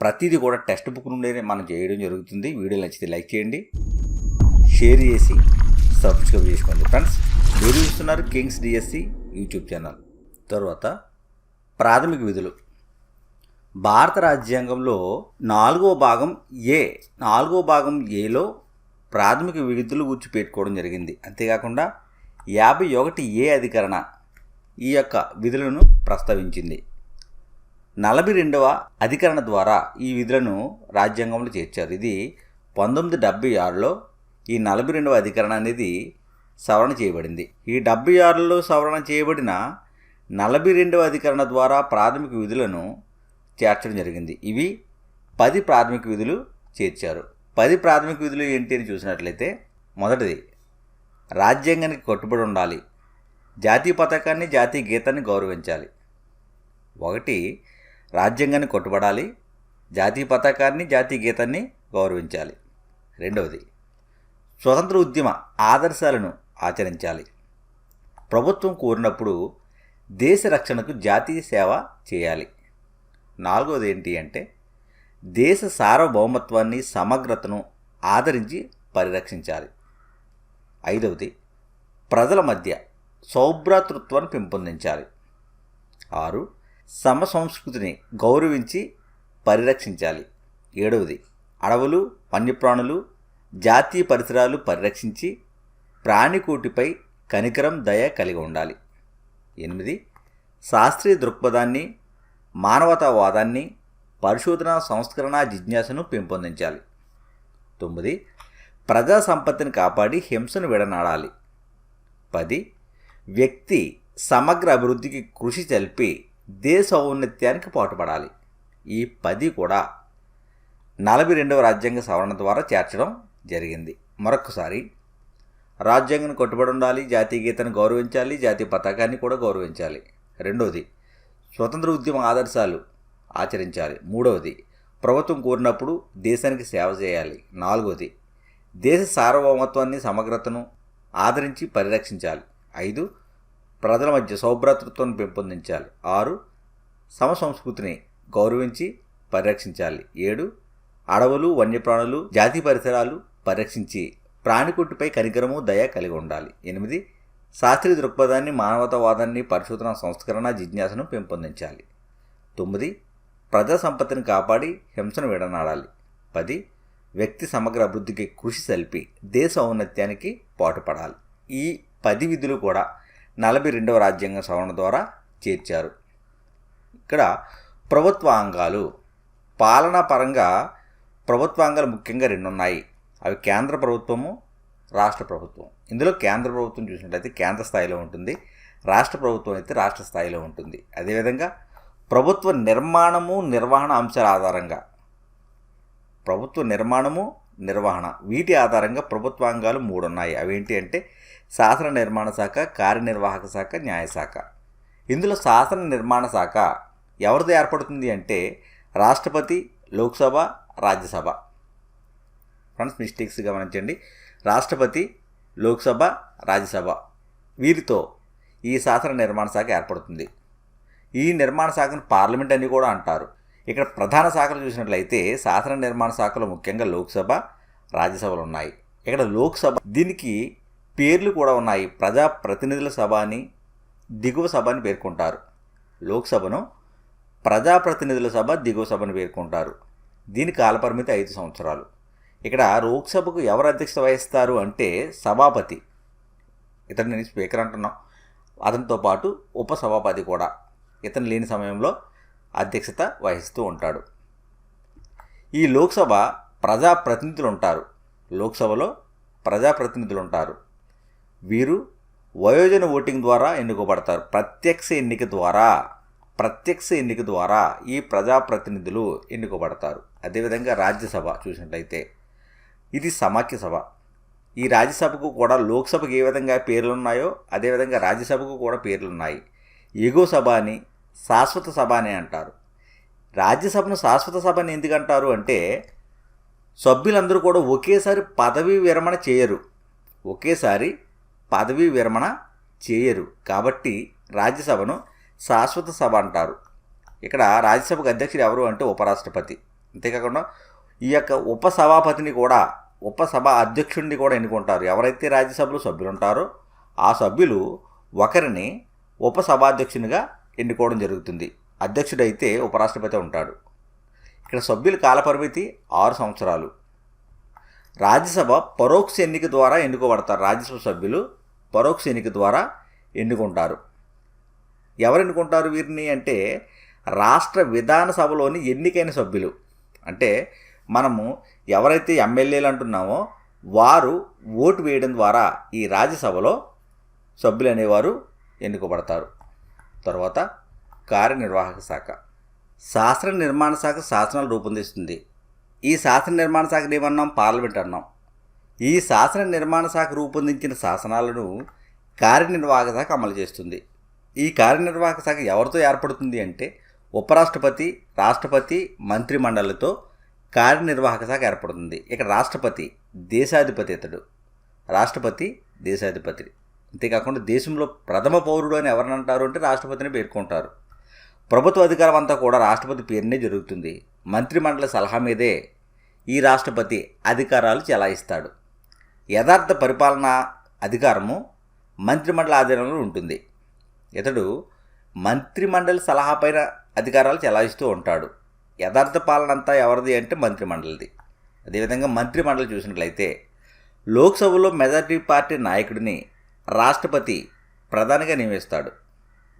ప్రతిదీ కూడా text book నుండే మనం చేయడం జరుగుతుంది. వీడియో నచ్చితే లైక్ చేయండి. షేర్ చేసి సబ్స్క్రైబ్ చేసుకోండి. ఫ్రెండ్స్ మీరు చూస్తున్నారు కింగ్స్ డిఎస్సి యూట్యూబ్ ఛానల్. తర్వాత ప్రాథమిక విధులు. భారత రాజ్యాంగంలో నాలుగో భాగం ఏ నాలుగో భాగం ఏలో ప్రాథమిక విధులు గుర్చి పెట్టుకోవడం జరిగింది. అంతేకాకుండా యాభై ఒకటి ఏ అధికరణ ఈ యొక్క విధులను ప్రస్తావించింది. నలభై రెండవ అధికరణ ద్వారా ఈ విధులను రాజ్యాంగంలో చేర్చారు. ఇది పంతొమ్మిది డెబ్బై ఆరులో ఈ నలభై రెండవ అధికరణ అనేది సవరణ చేయబడింది. ఈ డెబ్బై ఆరులో సవరణ చేయబడిన నలభై రెండవ అధికరణ ద్వారా ప్రాథమిక విధులను చేర్చడం జరిగింది. ఇవి పది ప్రాథమిక విధులు చేర్చారు. పది ప్రాథమిక విధులు ఏంటి అని చూసినట్లయితే మొదటిది రాజ్యాంగానికి కట్టుబడి ఉండాలి. జాతీయ పతాకాన్ని జాతీయ గీతాన్ని గౌరవించాలి. ఒకటి రాజ్యాంగాన్ని కొట్టుబడాలి జాతీయ పతాకాన్ని జాతీయ గీతాన్ని గౌరవించాలి. రెండవది స్వతంత్ర ఉద్యమ ఆదర్శాలను ఆచరించాలి. ప్రభుత్వం కోరినప్పుడు దేశ రక్షణకు జాతీయ సేవ చేయాలి. నాలుగవది ఏంటి అంటే దేశ సార్వభౌమత్వాన్ని సమగ్రతను ఆదరించి పరిరక్షించాలి. ఐదవది ప్రజల మధ్య సౌభ్రాతృత్వాన్ని పెంపొందించాలి. ఆరు సమ సంస్కృతిని గౌరవించి పరిరక్షించాలి. ఏడవది అడవులు వన్యప్రాణులు జాతీయ పరిసరాలు పరిరక్షించి ప్రాణికోటిపై కనికరం దయ కలిగి ఉండాలి. ఎనిమిది శాస్త్రీయ దృక్పథాన్ని మానవతావాదాన్ని పరిశోధన సంస్కరణ జిజ్ఞాసను పెంపొందించాలి. తొమ్మిది ప్రజా సంపత్తిని కాపాడి హింసను విడనాడాలి. పది వ్యక్తి సమగ్ర అభివృద్ధికి కృషి తెలిపి దేశ ఔన్నత్యానికి పాటుపడాలి. ఈ పది కూడా నలభై రెండవ రాజ్యాంగ సవరణ ద్వారా చేర్చడం జరిగింది. మరొకసారి రాజ్యాంగాన్ని కట్టుబడి ఉండాలి జాతీయ గీతను గౌరవించాలి జాతీయ పతాకాన్ని కూడా గౌరవించాలి. రెండవది స్వతంత్ర ఉద్యమ ఆదర్శాలు ఆచరించాలి. మూడవది ప్రభుత్వం కోరినప్పుడు దేశానికి సేవ చేయాలి. నాలుగవది దేశ సార్వభౌమత్వాన్ని సమగ్రతను ఆదరించి పరిరక్షించాలి. ఐదు ప్రజల మధ్య సౌభ్రాతృత్వాన్ని పెంపొందించాలి. ఆరు సమ సంస్కృతిని గౌరవించి పరిరక్షించాలి. ఏడు అడవులు వన్యప్రాణులు జాతి పరిసరాలు పరిరక్షించి ప్రాణికుట్టిపై కనికరము దయ కలిగి ఉండాలి. ఎనిమిది శాస్త్రీయ దృక్పథాన్ని మానవతావాదాన్ని పరిశోధన సంస్కరణ జిజ్ఞాసను పెంపొందించాలి. తొమ్మిది ప్రజా సంపత్తిని కాపాడి హింసను విడనాడాలి. పది వ్యక్తి సమగ్ర అభివృద్ధికి కృషి సల్పి దేశ ఔన్నత్యానికి పాటుపడాలి. ఈ పది విధులు కూడా నలభై రెండవ రాజ్యాంగ సవరణ ద్వారా చేర్చారు. ఇక్కడ ప్రభుత్వాంగాలు పాలనా పరంగా ప్రభుత్వాంగాలు ముఖ్యంగా రెండు ఉన్నాయి అవి కేంద్ర ప్రభుత్వము రాష్ట్ర ప్రభుత్వం. ఇందులో కేంద్ర ప్రభుత్వం చూసినట్లయితే కేంద్ర స్థాయిలో ఉంటుంది. రాష్ట్ర ప్రభుత్వం అయితే రాష్ట్ర స్థాయిలో ఉంటుంది. అదేవిధంగా ప్రభుత్వ నిర్మాణము నిర్వహణ అంశాల ఆధారంగా. ప్రభుత్వ నిర్మాణము నిర్వహణ వీటి ఆధారంగా ప్రభుత్వాంగాలు మూడు ఉన్నాయి అవేంటి అంటే శాసన నిర్మాణ శాఖ కార్యనిర్వాహక శాఖ న్యాయశాఖ ఇందులో శాసన నిర్మాణ శాఖ ఎవరిది ఏర్పడుతుంది అంటే రాష్ట్రపతి లోక్సభ రాజ్యసభ. ఫ్రెండ్స్ మిస్టేక్స్ గమనించండి. రాష్ట్రపతి లోక్సభ రాజ్యసభ. వీరితో ఈ శాసన నిర్మాణ శాఖ ఏర్పడుతుంది. ఈ నిర్మాణ శాఖను పార్లమెంట్ అని కూడా అంటారు. ఇక్కడ ప్రధాన శాఖలు చూసినట్లయితే శాసన నిర్మాణ శాఖలో ముఖ్యంగా లోక్సభ రాజ్యసభలు ఉన్నాయి. ఇక్కడ లోక్సభ దీనికి పేర్లు కూడా ఉన్నాయి. ప్రజా ప్రతినిధుల సభ అని దిగువ సభ అని పేర్కొంటారు లోక్సభను ప్రజాప్రతినిధుల సభ దిగువ సభను పేర్కొంటారు. దీని కాలపరిమితి ఐదు సంవత్సరాలు. ఇక్కడ లోక్సభకు ఎవరు అధ్యక్షత వహిస్తారు అంటే సభాపతి. ఇతను నేను స్పీకర్ అంటున్నాం. అతనితో పాటు ఉపసభాపతి కూడా. ఇతను లేని సమయంలో అధ్యక్షత వహిస్తూ ఉంటాడు. ఈ లోక్సభ ప్రజాప్రతినిధులు ఉంటారు. లోక్సభలో ప్రజాప్రతినిధులు ఉంటారు. వీరు వయోజన ఓటింగ్ ద్వారా ఎన్నుకోబడతారు. ప్రత్యక్ష ఎన్నిక ద్వారా ప్రత్యక్ష ఎన్నిక ద్వారా ఈ ప్రజాప్రతినిధులు ఎన్నుకోబడతారు. అదేవిధంగా రాజ్యసభ చూసినట్లయితే ఇది సమాఖ్య సభ. ఈ రాజ్యసభకు కూడా లోక్సభకు ఏ విధంగా పేర్లు ఉన్నాయో అదేవిధంగా రాజ్యసభకు కూడా పేర్లు ఉన్నాయి ఎగువ సభ అని శాశ్వత సభ అని అంటారు. రాజ్యసభను శాశ్వత సభ అని ఎందుకంటారు అంటే సభ్యులందరూ కూడా ఒకేసారి పదవీ విరమణ చేయరు. ఒకేసారి పదవీ విరమణ చేయరు. కాబట్టి రాజ్యసభను శాశ్వత సభ అంటారు. ఇక్కడ రాజ్యసభకు అధ్యక్షుడు ఎవరు అంటే ఉపరాష్ట్రపతి. అంతేకాకుండా ఈ యొక్క ఉపసభాపతిని కూడా ఉపసభ అధ్యక్షుడిని కూడా ఎన్నుకుంటారు. ఎవరైతే రాజ్యసభలో సభ్యులు ఉంటారో ఆ సభ్యులు ఒకరిని ఉపసభాధ్యక్షునిగా ఎన్నుకోవడం జరుగుతుంది. అధ్యక్షుడైతే ఉపరాష్ట్రపతి ఉంటాడు. ఇక్కడ సభ్యుల కాలపరిమితి ఆరు సంవత్సరాలు. రాజ్యసభ పరోక్ష ఎన్నిక ద్వారా ఎన్నుకోబడతారు రాజ్యసభ సభ్యులు. పరోక్ష ఎన్నిక ద్వారా ఎన్నుకుంటారు. ఎవరు ఎన్నుకుంటారు వీరిని అంటే రాష్ట్ర విధానసభలోని ఎన్నికైన సభ్యులు. అంటే మనము ఎవరైతే ఎమ్మెల్యేలు అంటున్నామో వారు ఓటు వేయడం ద్వారా ఈ రాజ్యసభలో సభ్యులు అనేవారు ఎన్నుకోబడతారు. తర్వాత కార్యనిర్వాహక శాఖ. శాస్త్ర నిర్మాణ శాఖ శాసనాలు రూపొందిస్తుంది. ఈ శాస్త్ర నిర్మాణ శాఖని ఏమన్నాం? పార్లమెంట్ అన్నాం. ఈ శాసన నిర్మాణ శాఖ రూపొందించిన శాసనాలను కార్యనిర్వాహక శాఖ అమలు చేస్తుంది. ఈ కార్యనిర్వాహక శాఖ ఎవరితో ఏర్పడుతుంది అంటే ఉపరాష్ట్రపతి రాష్ట్రపతి మంత్రిమండలితో కార్యనిర్వాహక శాఖ ఏర్పడుతుంది. ఇక్కడ రాష్ట్రపతి దేశాధిపతి ఇతడు రాష్ట్రపతి దేశాధిపతి. అంతేకాకుండా దేశంలో ప్రథమ పౌరుడు అని ఎవరిని అంటారు అంటే రాష్ట్రపతిని పేర్కొంటారు. ప్రభుత్వ అధికారం అంతా కూడా రాష్ట్రపతి పేరునే జరుగుతుంది. మంత్రిమండలి సలహా మీదే ఈ రాష్ట్రపతి అధికారాలు చెలాయిస్తాడు. యథార్థ పరిపాలనా అధికారము మంత్రిమండలి ఆధీనంలో ఉంటుంది. ఇతడు మంత్రిమండలి సలహా పైన అధికారాలు చెలాయిస్తూ ఉంటాడు. యథార్థ పాలన అంతా ఎవరిది అంటే మంత్రిమండలిది. అదేవిధంగా మంత్రిమండలి చూసినట్లయితే లోక్సభలో మెజార్టీ పార్టీ నాయకుడిని రాష్ట్రపతి ప్రధానిగా నియమిస్తాడు.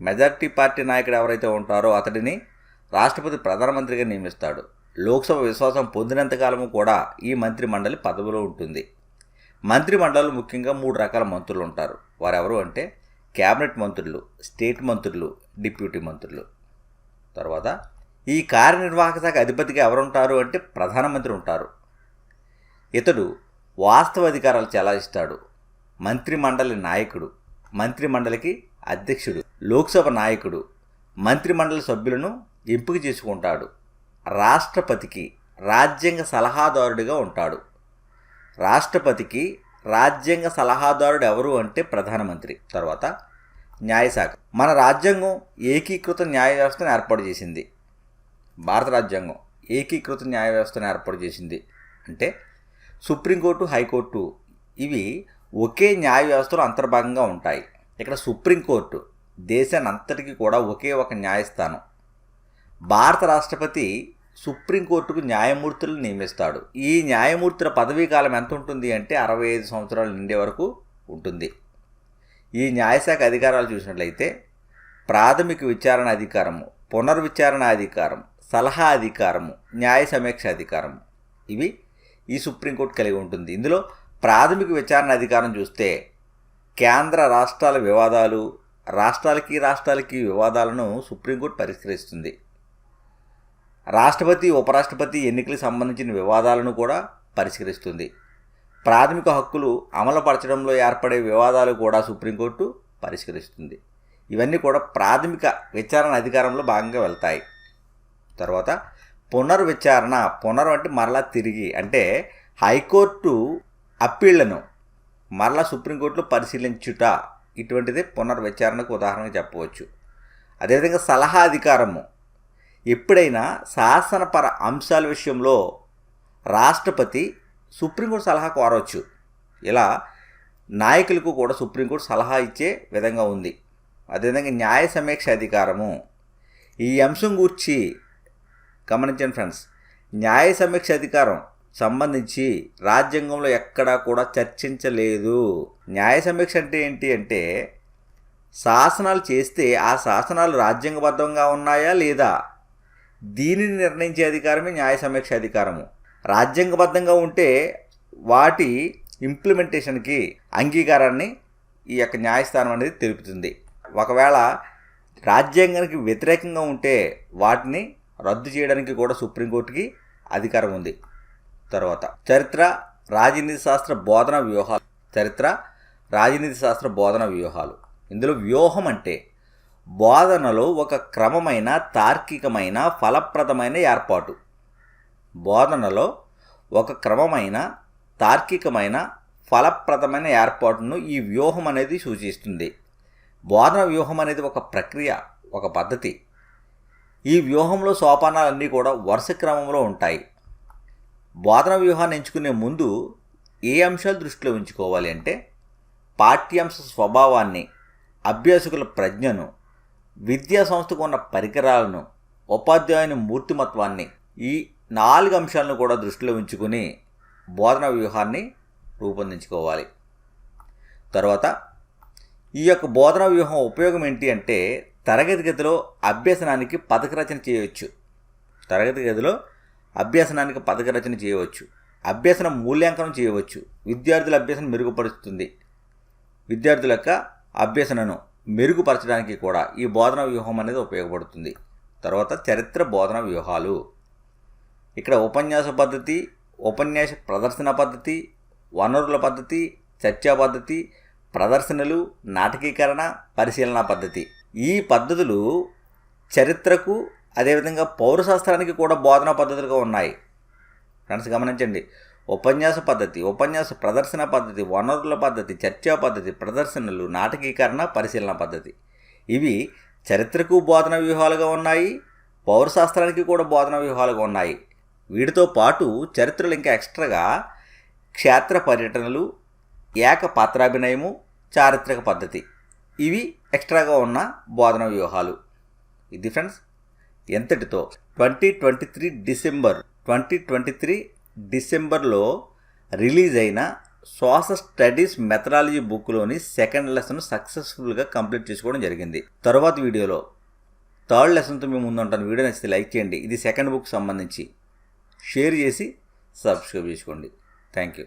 మెజార్టీ పార్టీ నాయకుడు ఎవరైతే ఉంటారో అతడిని రాష్ట్రపతి ప్రధానమంత్రిగా నియమిస్తాడు. లోక్సభ విశ్వాసం పొందినంతకాలము కూడా ఈ మంత్రిమండలి పదవిలో ఉంటుంది. మంత్రిమండలి ముఖ్యంగా మూడు రకాల మంత్రులు ఉంటారు. వారెవరు అంటే క్యాబినెట్ మంత్రులు స్టేట్ మంత్రులు డిప్యూటీ మంత్రులు. తర్వాత ఈ కార్యనిర్వాహక శాఖ అధిపతిగా ఎవరుంటారు అంటే ప్రధానమంత్రి ఉంటారు. ఇతడు వాస్తవ అధికారాలు చెలాయిస్తాడు. మంత్రిమండలి నాయకుడు మంత్రిమండలికి అధ్యక్షుడు లోక్సభ నాయకుడు మంత్రిమండలి సభ్యులను ఎంపిక చేసుకుంటాడు. రాష్ట్రపతికి రాజ్యాంగ సలహాదారుడిగా ఉంటాడు. రాష్ట్రపతికి రాజ్యాంగ సలహాదారుడు ఎవరు అంటే ప్రధానమంత్రి. తర్వాత న్యాయశాఖ. మన రాజ్యాంగం ఏకీకృత న్యాయ వ్యవస్థను ఏర్పాటు చేసింది. భారత రాజ్యాంగం ఏకీకృత న్యాయ వ్యవస్థను ఏర్పాటు చేసింది. అంటే సుప్రీంకోర్టు హైకోర్టు ఇవి ఒకే న్యాయ వ్యవస్థలో అంతర్భాగంగా ఉంటాయి. ఇక్కడ సుప్రీంకోర్టు దేశాన్ని అంతటికీ కూడా ఒకే ఒక న్యాయస్థానం. భారత రాష్ట్రపతి సుప్రీంకోర్టుకు న్యాయమూర్తులు నియమిస్తాడు. ఈ న్యాయమూర్తుల పదవీ కాలం ఎంత ఉంటుంది అంటే అరవై ఐదు సంవత్సరాలు నిండే వరకు ఉంటుంది. ఈ న్యాయశాఖ అధికారాలు చూసినట్లయితే ప్రాథమిక విచారణ అధికారము పునర్విచారణ అధికారం సలహా అధికారము న్యాయ సమీక్ష అధికారం ఇవి ఈ సుప్రీంకోర్టు కలిగి ఉంటుంది. ఇందులో ప్రాథమిక విచారణ అధికారం చూస్తే కేంద్ర రాష్ట్రాల వివాదాలు రాష్ట్రాలకి రాష్ట్రాలకి వివాదాలను సుప్రీంకోర్టు పరిష్కరిస్తుంది. రాష్ట్రపతి ఉపరాష్ట్రపతి ఎన్నికలకు సంబంధించిన వివాదాలను కూడా పరిష్కరిస్తుంది. ప్రాథమిక హక్కులు అమలుపరచడంలో ఏర్పడే వివాదాలు కూడా సుప్రీంకోర్టు పరిష్కరిస్తుంది. ఇవన్నీ కూడా ప్రాథమిక విచారణ అధికారంలో భాగంగా వెళ్తాయి. తర్వాత పునర్విచారణ పునర్ అంటే మరలా తిరిగి అంటే హైకోర్టు అప్పీళ్ళను మరలా సుప్రీంకోర్టులో పరిశీలించుట ఇటువంటిది పునర్విచారణకు ఉదాహరణగా చెప్పవచ్చు. అదేవిధంగా సలహా అధికారము ఎప్పుడైనా శాసనపర అంశాల విషయంలో రాష్ట్రపతి సుప్రీంకోర్టు సలహా కోరవచ్చు. ఇలా నాయకులకు కూడా సుప్రీంకోర్టు సలహా ఇచ్చే విధంగా ఉంది. అదేవిధంగా న్యాయ సమీక్ష అధికారము. ఈ అంశం గూర్చి గమనించండి ఫ్రెండ్స్. న్యాయ సమీక్ష అధికారం సంబంధించి రాజ్యాంగంలో ఎక్కడా కూడా చర్చించలేదు. న్యాయ సమీక్ష అంటే ఏంటి అంటే శాసనాలు చేస్తే ఆ శాసనాలు రాజ్యాంగబద్ధంగా ఉన్నాయా లేదా? దీనిని నిర్ణయించే అధికారమే న్యాయ సమీక్ష అధికారము. రాజ్యాంగబద్ధంగా ఉంటే వాటి ఇంప్లిమెంటేషన్కి అంగీకారాన్ని ఈ యొక్క న్యాయస్థానం అనేది తెలుపుతుంది. ఒకవేళ రాజ్యాంగానికి వ్యతిరేకంగా ఉంటే వాటిని రద్దు చేయడానికి కూడా సుప్రీంకోర్టుకి అధికారం ఉంది. తర్వాత చరిత్ర రాజనీతి శాస్త్ర బోధన వ్యూహాలు. చరిత్ర రాజనీతి శాస్త్ర బోధన వ్యూహాలు. ఇందులో వ్యూహం అంటే బోధనలో ఒక క్రమమైన తార్కికమైన ఫలప్రదమైన ఏర్పాటు. బోధనలో ఒక క్రమమైన తార్కికమైన ఫలప్రదమైన ఏర్పాటును ఈ వ్యూహం అనేది సూచిస్తుంది. బోధన వ్యూహం అనేది ఒక ప్రక్రియ ఒక పద్ధతి. ఈ వ్యూహంలో సోపానాలన్నీ కూడా వరుస క్రమంలో ఉంటాయి. బోధన వ్యూహాన్ని ఎంచుకునే ముందు ఏ అంశాలు దృష్టిలో ఉంచుకోవాలి అంటే పాఠ్యాంశ స్వభావాన్ని అభ్యాసకుల ప్రజ్ఞను విద్యా సంస్థకు ఉన్న పరికరాలను ఉపాధ్యాయుని మూర్తిమత్వాన్ని ఈ నాలుగు అంశాలను కూడా దృష్టిలో ఉంచుకుని బోధన వ్యూహాన్ని రూపొందించుకోవాలి. తర్వాత ఈ యొక్క బోధన వ్యూహం ఉపయోగం ఏంటి అంటే తరగతి గదిలో అభ్యసనానికి పథక రచన చేయవచ్చు. తరగతి గదిలో అభ్యసనానికి పథక రచన చేయవచ్చు. అభ్యసన మూల్యాంకనం చేయవచ్చు. విద్యార్థుల అభ్యసనం మెరుగుపరుస్తుంది. విద్యార్థుల యొక్క అభ్యసనను మెరుగుపరచడానికి కూడా ఈ బోధన వ్యూహం అనేది ఉపయోగపడుతుంది. తర్వాత చరిత్ర బోధన వ్యూహాలు. ఇక్కడ ఉపన్యాస పద్ధతి ఉపన్యాస ప్రదర్శన పద్ధతి వనరుల పద్ధతి చర్చా పద్ధతి ప్రదర్శనలు నాటకీకరణ పరిశీలన పద్ధతి. ఈ పద్ధతులు చరిత్రకు అదేవిధంగా పౌరశాస్త్రానికి కూడా బోధనా పద్ధతులుగా ఉన్నాయి. ఫ్రెండ్స్ గమనించండి. ఉపన్యాస పద్ధతి ఉపన్యాస ప్రదర్శన పద్ధతి వనరుల పద్ధతి చర్చా పద్ధతి ప్రదర్శనలు నాటకీకరణ పరిశీలన పద్ధతి. ఇవి చరిత్రకు బోధన వ్యూహాలుగా ఉన్నాయి పౌరశాస్త్రానికి కూడా బోధన వ్యూహాలుగా ఉన్నాయి. వీటితో పాటు చరిత్రలు ఇంకా ఎక్స్ట్రాగా క్షేత్ర పర్యటనలు ఏక పాత్రాభినయము చారిత్రక పద్ధతి. ఇవి ఎక్స్ట్రాగా ఉన్న బోధన వ్యూహాలు. ఇది friends ఎంతటితో? Twenty twenty three December twenty twenty three డిసెంబర్లో రిలీజ్ అయిన శ్వాస స్టడీస్ మెథడాలజీ బుక్లోని సెకండ్ లెసన్ సక్సెస్ఫుల్గా కంప్లీట్ చేసుకోవడం జరిగింది. తర్వాత వీడియోలో థర్డ్ లెసన్తో మేము ముందు ఉంటాను. వీడియో నచ్చితే లైక్ చేయండి. ఇది సెకండ్ బుక్ సంబంధించి. షేర్ చేసి సబ్స్క్రైబ్ చేసుకోండి. Thank you.